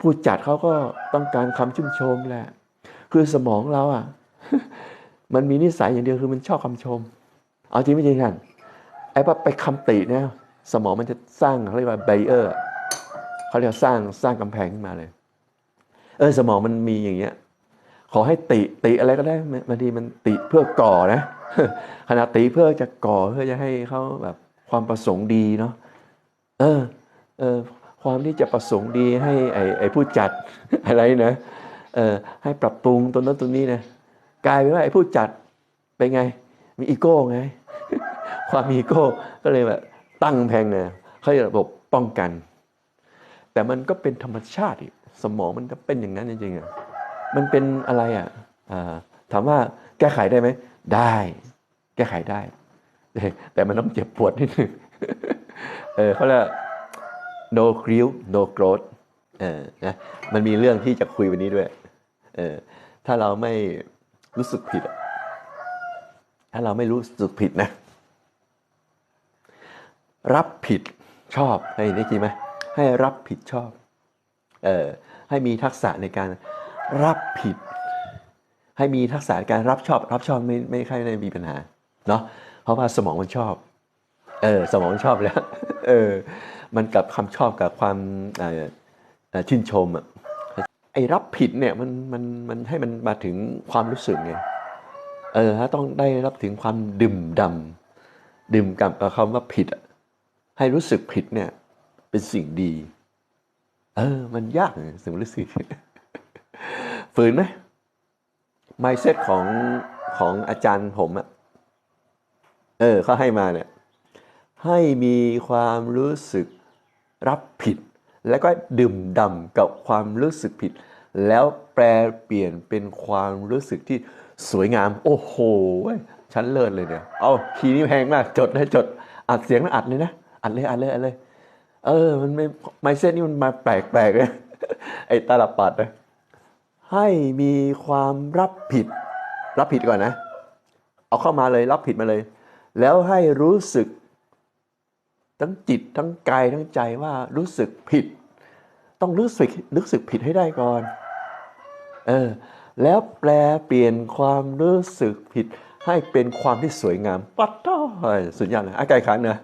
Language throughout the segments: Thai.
ผู้จัดเขาก็ต้องการคำชื่นชมแหละ คือสมองเราอะ มันมีนิสัยอย่างเดียวคือมันชอบคำชม เอาจริงไม่จริงกันไอ้ว่าไปคำติเนี่ยสมองมันจะสร้างเขาเรียกว่าไบเออร์เขาเรียกสร้างสร้างกำแพงขึ้นมาเลย เออสมองมันมีอย่างเงี้ย ขอให้ติติอะไรก็ได้บางทีมันติเพื่อก่อนะขณะติเพื่อจะก่อเพื่อจะให้เขาแบบความประสงค์ดีเนาะเออ เออ ความที่จะประสงค์ดีให้ไอ้ไอ้ผู้จัดอะไรนะเออให้ปรับปรุงตัวนั้นตัวนี้นะกลายเป็นว่าไอ้ผู้จัดเป็นไง มีอีโก้ไง ความมีอีโก้ก็เลยแบบตั้งแพงเนี่ยเขาเรียกระบบป้องกัน แต่มันก็เป็นธรรมชาติสมองมันก็เป็นอย่างนั้นจริงๆอะมันเป็นอะไรอะอ่าถามว่าแก้ไขได้ไหมได้ แก้ไขได้ แต่มันต้องเจ็บปวดนิดนึงเออเขาเรียก no grief no growth เออนะมันมีเรื่องที่จะคุยวันนี้ด้วยเออถ้าเราไม่รู้สึกผิด ถ้าเราไม่รู้สึกผิดนะ รับผิดชอบให้ได้ยินไหมให้รับผิดชอบเออให้มีทักษะในการรับผิด ให้มีทักษะในการรับชอบ รับชอบไม่ไม่ค่อยได้มีปัญหาเนาะเพราะว่าสมองมันชอบ เออสมองชอบแล้วเออมันกับคำชอบกับความออชื่นชมอะไอ้รับผิดเนี่ยมันมันมันให้มันมาถึงความรู้สึกไงเออถ้าต้องได้รับถึงความดื่มดำดื่มกับคำว่าผิด ให้รู้สึกผิดเนี่ย เป็นสิ่งดี เออ มันยากสิ่งรู้สึกฝืนไหม mindset ของของอาจารย์ผมอะเออเขาให้มาเนี่ย ให้มีความรู้สึกรับผิด แล้วก็ดื่มด่ำกับความรู้สึกผิด แล้วแปลเปลี่ยนเป็นความรู้สึกที่สวยงาม โอ้โหฉันเลิศเลยเนี่ย เอาคีย์นี้แพงมาก จดนะจด อัดเสียงแล้วอัดเลยนะ อัดเลย อัดเลย อัดเลย เออ มันไม่ไมเส้นนี่มันมาแปลกๆเลยไอ้ตาลปัดนะ ให้มีความรับผิด รับผิดก่อนนะ เอาเข้ามาเลย รับผิดมาเลย แล้วให้รู้สึก ทั้งจิตทั้งกายทั้งใจว่ารู้สึกผิด ต้องรู้สึกรู้สึกผิดให้ได้ก่อนเออแล้วแปลเปลี่ยนความรู้สึกผิด ให้เป็นความที่สวยงามปัดต้อยสุดยอดเลยอะไก่ขันนะ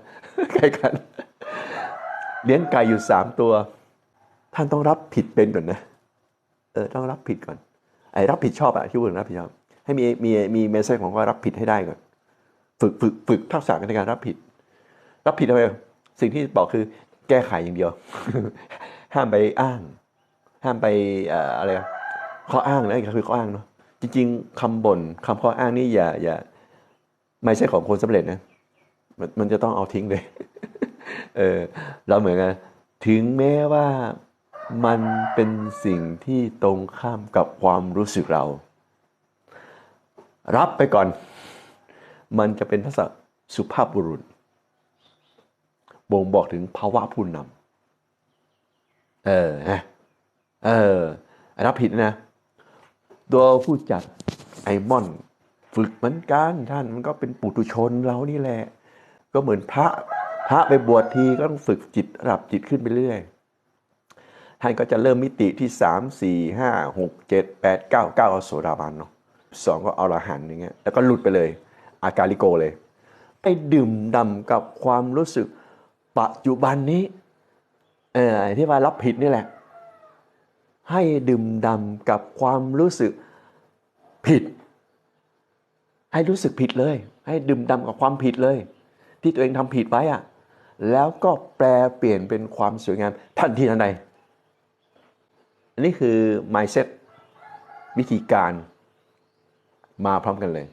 ไก่ขันเลี้ยงไก่อยู่สามตัว ท่านต้องรับผิดเป็นก่อนนะเออต้องรับผิดก่อนไอ้รับผิดชอบอะที่พูดรับผิดชอบให้มีมีมีเมสเซจของว่ารับผิดให้ได้ก่อน ฝึกฝึกฝึกทักษะในการรับผิด รับผิดอะไร สิ่งที่บอกคือแก้ไขอย่างเดียว ห้ามไปอ้าง ห้ามไปอะไรอะข้ออ้างนะคือข้ออ้างเนาะจริง ๆคำบ่นคำข้ออ้างนี่อย่าอย่าไม่ใช่ของคนสำเร็จนะมันมันจะต้องเอาทิ้งเลย เออเราเหมือนกันถึงแม้ว่ามันเป็นสิ่งที่ตรงข้ามกับความรู้สึกเรา รับไปก่อน มันจะเป็นทักษะสุภาพบุรุษ บ่งบอกถึงภาวะผู้นำเออนะเออรับผิดนะ ตัวผู้จัดไอมอน ฝึกเหมือนกันท่านมันก็เป็นปุถุชนเรานี่แหละ ก็เหมือนพระพระไปบวชทีก็ต้องฝึกจิตระดับจิตขึ้นไปเรื่อยท่านก็จะเริ่มมิติที่สามสี่ห้าหกเจ็ดแปดเก้าเก้าโสดาบันเนาะสองก็อรหันต์อย่างเงี้ยแล้วก็หลุดไปเลย อาการลิโกเลย ไปดื่มด่ำกับความรู้สึก ปัจจุบันนี้เออที่ว่ารับผิดนี่แหละ ให้ดื่มดำกับความรู้สึกผิด ให้รู้สึกผิดเลย ให้ดื่มดำกับความผิดเลย ที่ตัวเองทำผิดไว้อะแล้วก็แปลเปลี่ยนเป็นความสวยงามทันทีทันใดอันนี้คือ mindset วิธีการมาพร้อมกันเลย